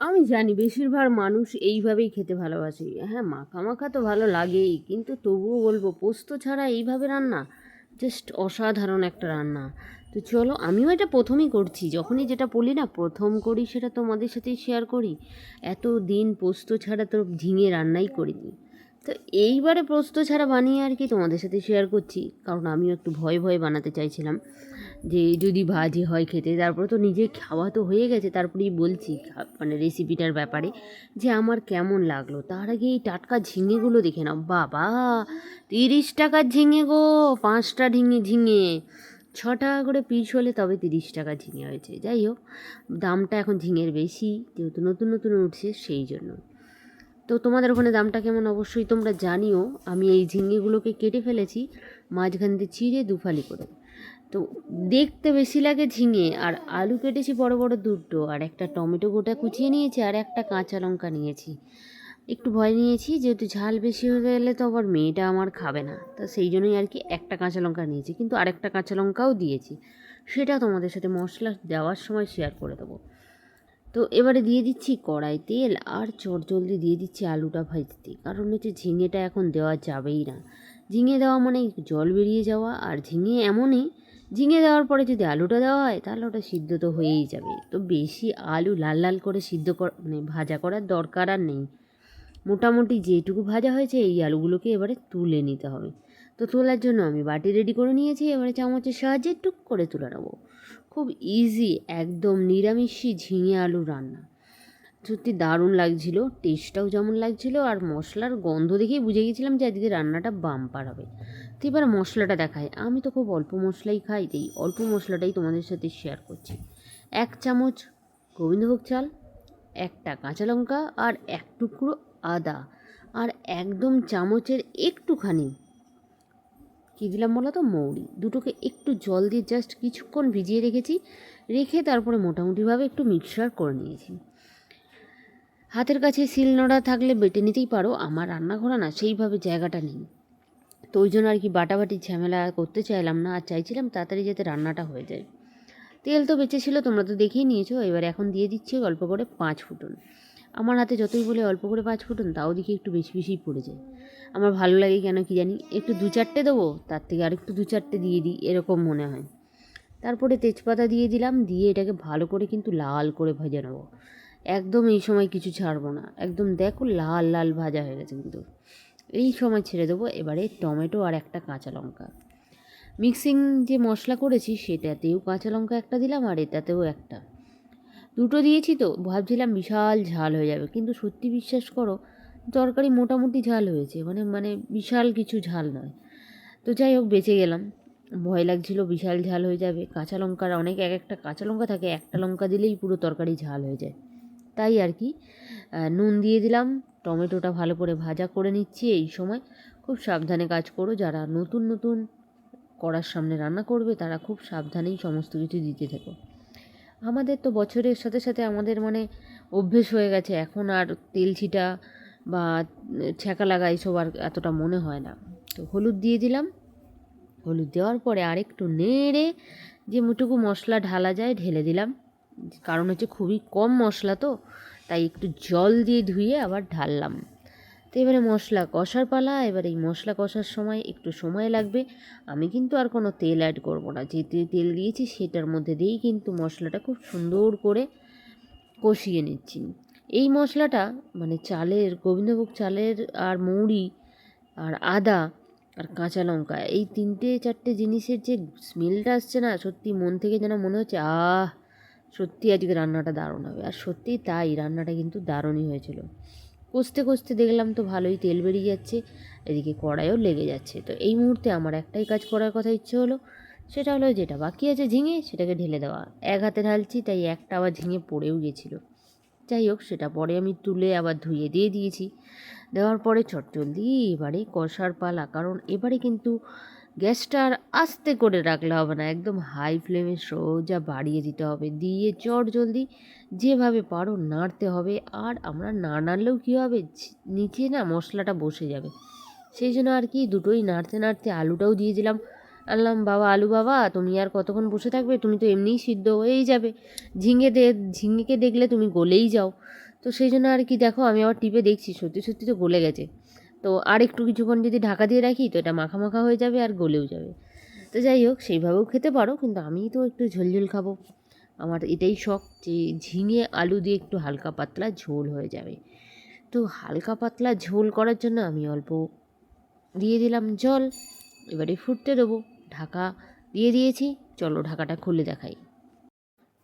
আমি জানি বেশিরভাগ মানুষ এইভাবেই খেতে ভালোবাসে। হ্যাঁ মাখা মাখা তো ভালো লাগেই, কিন্তু তবুও বলব পোস্ত ছাড়া এইভাবে রান্না জাস্ট অসাধারণ একটা রান্না। তো চলো, আমিও এটা প্রথমেই করছি। যখনই যেটা বলি না, প্রথম করি সেটা তোমাদের সাথেই শেয়ার করি। এত দিন পোস্ত ছাড়া তো ঝিঙে রান্নাই করিনি। তো এইবারে পোস্ত ছাড়া বানিয়ে আর কি তোমাদের সাথে শেয়ার করছি। কারণ আমিও একটু ভয়ে ভয়ে বানাতে চাইছিলাম যে যদি ভাজি হয় খেতে। তারপরে তো নিজে খাওয়া তো হয়ে গেছে, তারপরেই বলছি মানে রেসিপিটার ব্যাপারে যে আমার কেমন লাগল। তার আগে এই টাটকা ঝিঙেগুলো দেখে নাও। বাবা, তিরিশ টাকার ঝিঙে গো, পাঁচটা ঝিঙে ঝিঙে। ছ টাকা করে পিস হলে তবে তিরিশ টাকা ঝিঙে হয়েছে। যাই হোক, দামটা এখন ঝিঙের বেশি, যেহেতু নতুন নতুন উঠছে, সেই জন্য। তো তোমাদের ওখানে দামটা কেমন? অবশ্যই তোমরা জানিও। আমি এই ঝিঙেগুলোকে কেটে ফেলেছি, মাঝখান দিয়ে চিড়ে দুফালি করে। তো দেখতে বেশি লাগে ঝিঙে, আর আলু কেটেছি বড় বড় দুটো, আর একটা টমেটো গোটা কুচিয়ে নিয়েছি, আর একটা কাঁচা লঙ্কা নিয়েছি। একটু ভয় নিয়েছি, যেহেতু ঝাল বেশি হয়ে গেলে তো আবার মেয়েটা আমার খাবে না। তো সেই জন্যই আর কি একটা কাঁচা লঙ্কা নিয়েছি, কিন্তু আরেকটা কাঁচা লঙ্কাও দিয়েছি। সেটা তোমাদের সাথে মশলা দেওয়ার সময় শেয়ার করে দেবো। তো এবারে দিয়ে দিচ্ছি কড়াই তেল আর চটজলদি দিয়ে দিচ্ছি আলুটা ভাজতে। কারণ হচ্ছে ঝিঙেটা এখন দেওয়া যাবেই না। ঝিঙে দেওয়া মানে জল বেরিয়ে যাওয়া আর ঝিঙে এমনই, ঝিঙে দেওয়ার পরে যদি আলুটা দেওয়া হয় তাহলে ওটা সিদ্ধ তো হয়েই যাবে। তো বেশি আলু লাল লাল করে সিদ্ধ মানে ভাজা করার দরকার আর নেই। মোটামুটি যেটুকু ভাজা হয়েছে এই আলুগুলোকে এবারে তুলে নিতে হবে। তো তোলার জন্য আমি বাটি রেডি করে নিয়েছি, এবারে চামচের সাহায্যে টুক করে তুলে নেব। খুব ইজি একদম নিরামিষই ঝিঙে আলু রান্না। সত্যি দারুণ লাগছিল টেস্টটাও যেমন লাগছিল, আর মশলার গন্ধ দেখেই বুঝে গেছিলাম যে আজকে রান্নাটা বাম্পার হবে। তো এবার মশলাটা দেখায় আমি তো খুব অল্প মশলাই খাই, তাই অল্প মশলাটাই তোমাদের সাথে শেয়ার করছি। এক চামচ গোবিন্দভোগ চাল, একটা কাঁচা লঙ্কা, আর এক টুকরো আদা, আর একদম চামচের একটুখানি কী দিলাম বলো তো মৌরি। দুটোকে একটু জল দিয়ে জাস্ট কিছুক্ষণ ভিজিয়ে রেখেছি, রেখে তারপরে মোটামুটিভাবে একটু মিক্সচার করে নিয়েছি। হাতের কাছে শিলনোড়া থাকলে বেটে নিতেই পারো, আমার রান্নাঘর না সেইভাবে জায়গাটা নেই। তো ওই জন্য আর কি বাটাবাটি ঝামেলা করতে চাইলাম না, আর চাইছিলাম তাড়াতাড়ি যাতে রান্নাটা হয়ে যায়। তেল তো বেঁচে ছিল, তোমরা তো দেখেই নিয়েছো, এবার এখন দিয়ে দিচ্ছি অল্প করে পাঁচ ফুটন। আমার হাতে যতই বলে অল্প করে পাঁচ ফুটন, তাও দেখি একটু বেশি বেশিই পড়ে যায়। আমার ভালো লাগে কেন কি জানি? একটু দু চারটে দেবো, তার থেকে আরেকটু দু চারটে দিয়ে দিই, এরকম মনে হয়। তারপরে তেজপাতা দিয়ে দিলাম, দিয়ে এটাকে ভালো করে কিন্তু লাল করে ভেজে নেব। একদম এই সময় কিছু ছাড়বো না। একদম দেখো লাল লাল ভাজা হয়ে গেছে কিন্তু। এই সময় ছেড়ে দেবো এবারে টমেটো আর একটা কাঁচা লঙ্কা। মিক্সিং যে মশলা করেছি, সেটাতেও কাঁচা লঙ্কা একটা দিলাম আর এটাতেও একটা। দুটো দিয়েছি তো, ভাবছিলাম বিশাল ঝাল হয়ে যাবে। কিন্তু সত্যি বিশ্বাস করো, তরকারি মোটামুটি ঝাল হয়েছে মানে মানে বিশাল কিছু ঝাল নয়। তো যাই হোক, বেঁচে গেলাম। ভয় লাগছিল বিশাল ঝাল হয়ে যাবে। কাঁচা লঙ্কার অনেক এক একটা কাঁচা লঙ্কা থাকে, একটা লঙ্কা দিলেই পুরো তরকারি ঝাল হয়ে যায়। তাই আর কি। নুন দিয়ে দিলাম, টমেটোটা ভালো করে ভাজা করে নিচ্ছি এই সময়। খুব সাবধানে কাজ করো, যারা নতুন নতুন করার সামনে রান্না করবে, তারা খুব সাবধানেই সমস্ত কিছু দিতে থেকো। আমাদের তো বছরের সাথে সাথে আমাদের মানে অভ্যেস হয়ে গেছে। এখন আর তেল ছিটা বা ছ্যাঁকা লাগা এইসব আর এতটা মনে হয় না। তো হলুদ দিয়ে দিলাম। হলুদ দেওয়ার পরে আরেকটু নেড়ে যে মুটুকু মশলা ঢালা যায় ঢেলে দিলাম। কারণ হচ্ছে খুবই কম মশলা তো, তাই একটু জল দিয়ে ধুয়ে আবার ঢাললাম। তো এবারে মশলা কষার পালা, এবার এই মশলা কষার সময় একটু সময় লাগবে। আমি কিন্তু আর কোনো তেল অ্যাড করব না। যে তেল দিয়েছি সেটার মধ্যে দিয়েই কিন্তু মশলাটা খুব সুন্দর করে কষিয়ে নিচ্ছি। এই মশলাটা মানে চালের, গোবিন্দভোগ চালের আর মৌরি আর আদা আর কাঁচা লঙ্কা, এই তিনটে চারটে জিনিসের যে স্মেলটা আসছে না, সত্যি মন থেকে যেন মনে হচ্ছে, আহ! সত্যি আজকে রান্নাটা দারুণ হবে। আর সত্যিই তাই, রান্নাটা কিন্তু দারুণই হয়েছিল। কষতে কষতে দেখলাম তো ভালোই তেল বেরিয়ে যাচ্ছে, এদিকে কড়াইও লেগে যাচ্ছে। তো এই মুহূর্তে আমার একটাই কাজ করার কথা ইচ্ছে হলো, সেটা হলো যেটা বাকি আছে ঝিঙে সেটাকে ঢেলে দেওয়া। এক হাতে ঢালছি, তাই একটা আবার ঝিঙে পড়েও গেছিল। যাই হোক, সেটা পরে আমি তুলে আবার ধুয়ে দিয়ে দিয়েছি। দেওয়ার পরে চটজলদি এবারে কষার পালা, কারণ এবারে কিন্তু গ্যাসটা আর আস্তে করে রাখলে হবে না। একদম হাই ফ্লেমে সোজা বাড়িয়ে দিতে হবে। দিয়ে চট জলদি যেভাবে পারো নাড়তে হবে। আর আমরা না নাড়লেও কী হবে? নিচে না মশলাটা বসে যাবে। সেই জন্য আর কি দুটোই নাড়তে নাড়তে আলুটাও দিয়ে দিলাম। আনলাম, বাবা, আলু বাবা, তুমি আর কতক্ষণ বসে থাকবে? তুমি তো এমনিই সিদ্ধ হয়েই যাবে। ঝিঙে দে, ঝিঙেকে দেখলে তুমি গলেই যাও। তো সেই জন্য আর কি দেখো, আমি আবার টিপে দেখছি, সত্যি সত্যি তো গলে গেছে। তো আর একটু কিছুক্ষণ যদি ঢাকা দিয়ে রাখি তো এটা মাখা মাখা হয়ে যাবে আর গলেও যাবে। তো যাই হোক, সেইভাবেও খেতে পারো, কিন্তু আমি তো একটু ঝোলঝোল খাব। আমার এটাই শখ যে ঝিঙে, আলু দিয়ে একটু হালকা পাতলা ঝোল হয়ে যাবে। তো হালকা পাতলা ঝোল করার জন্য আমি অল্প দিয়ে দিলাম জল, এবারে ফুটতে দেবো। ঢাকা দিয়ে দিয়েছি, চলো ঢাকাটা খুলে দেখাই।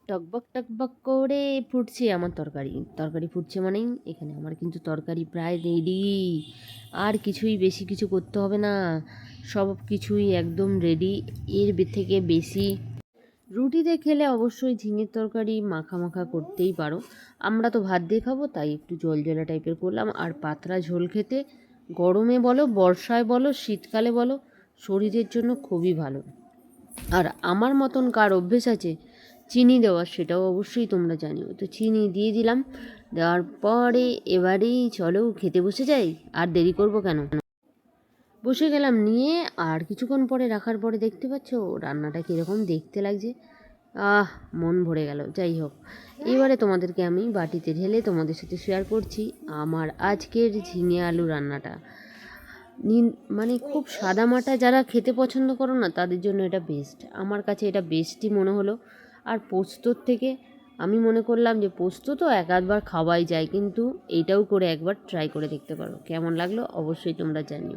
টকবক টকবক করে ফুটছে আমার তরকারি। তরকারি ফুটছে মানেই এখানে আমার কিন্তু তরকারি প্রায় রেডি আর কিছুই বেশি কিছু করতে হবে না। সব কিছুই একদম রেডি এর থেকে বেশি। রুটিতে খেলে অবশ্যই ঝিঙের তরকারি মাখা মাখা করতেই পারো। আমরা তো ভাত দিয়ে খাব, তাই একটু জল জলা টাইপের করলাম। আর পাতলা ঝোল খেতে গরমে বলো, বর্ষায় বলো, শীতকালে বলো, শরীরের জন্য খুবই ভালো। আর আমার মতন কার অভ্যেস আছে চিনি দেওয়ার সেটাও অবশ্যই তোমরা জানিও। তো চিনি দিয়ে দিলাম, দেওয়ার পরে এবারেই চলো খেতে বসে যাই, আর দেরি করব কেন? বসে গেলাম নিয়ে, আর কিছুক্ষণ পরে রাখার পরে দেখতে পাচ্ছ রান্নাটা কীরকম দেখতে লাগছে। আহ, মন ভরে গেল, যাই হোক। এবারে তোমাদেরকে আমি বাটিতে ঢেলে তোমাদের সাথে শেয়ার করছি আমার আজকের ঝিঙে আলু রান্নাটা। নিন মানে খুব সাদামাটা যারা খেতে পছন্দ করো না, তাদের জন্য এটা বেস্ট আমার কাছে এটা বেস্টই মনে হলো। আর পোস্তর থেকে আমি মনে করলাম যে পোস্ত তো এক আধবার খাওয়াই যায়, কিন্তু এইটাও করে একবার ট্রাই করে দেখতে পারো। কেমন লাগল অবশ্যই তোমরা জানিও।